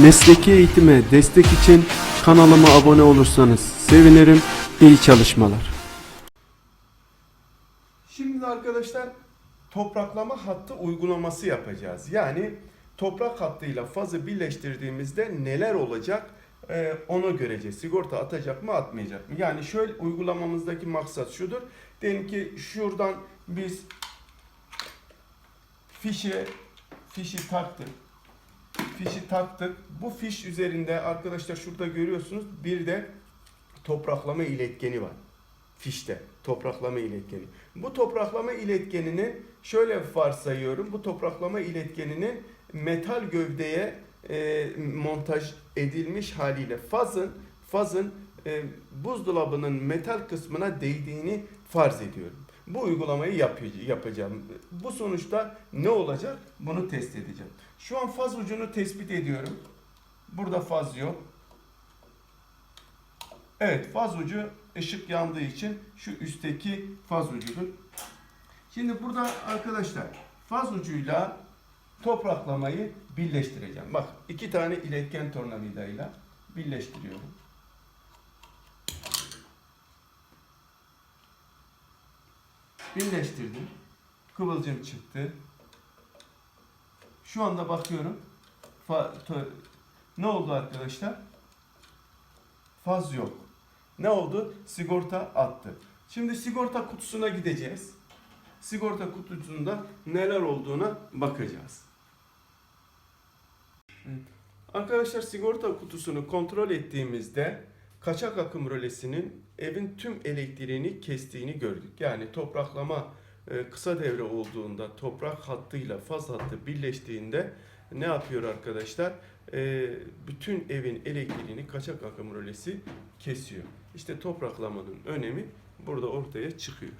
Mesleki eğitime destek için kanalıma abone olursanız sevinirim. İyi çalışmalar. Şimdi arkadaşlar topraklama hattı uygulaması yapacağız. Yani toprak hattıyla fazı birleştirdiğimizde neler olacak Ee, onu göreceğiz. Sigorta atacak mı atmayacak mı? Yani şöyle uygulamamızdaki maksat şudur. Diyelim ki şuradan biz fişe fişi taktık. Fişi taktık. Bu fiş üzerinde arkadaşlar şurada görüyorsunuz bir de topraklama iletkeni var fişte topraklama iletkeni. Bu topraklama iletkeninin şöyle varsayıyorum. Bu topraklama iletkeninin metal gövdeye e, montaj edilmiş haliyle fazın fazın e, buzdolabının metal kısmına değdiğini farz ediyorum. Bu uygulamayı yapacağım. Bu sonuçta ne olacak? Bunu test edeceğim. Şu an faz ucunu tespit ediyorum. Burada faz yok. Evet faz ucu ışık yandığı için şu üstteki faz ucudur. Şimdi burada arkadaşlar faz ucuyla topraklamayı birleştireceğim. Bak iki tane iletken tornavidayla birleştiriyorum. Birleştirdim. Kıvılcım çıktı. Şu anda bakıyorum. Fa- to- ne oldu arkadaşlar? Faz yok. Ne oldu? Sigorta attı. Şimdi sigorta kutusuna gideceğiz. Sigorta kutusunda neler olduğuna bakacağız. Evet. Arkadaşlar sigorta kutusunu kontrol ettiğimizde kaçak akım rölesinin evin tüm elektriğini kestiğini gördük. Yani topraklama e, kısa devre olduğunda toprak hattıyla faz hattı birleştiğinde ne yapıyor arkadaşlar? E, bütün evin elektriğini kaçak akım rölesi kesiyor. İşte topraklamanın önemi burada ortaya çıkıyor.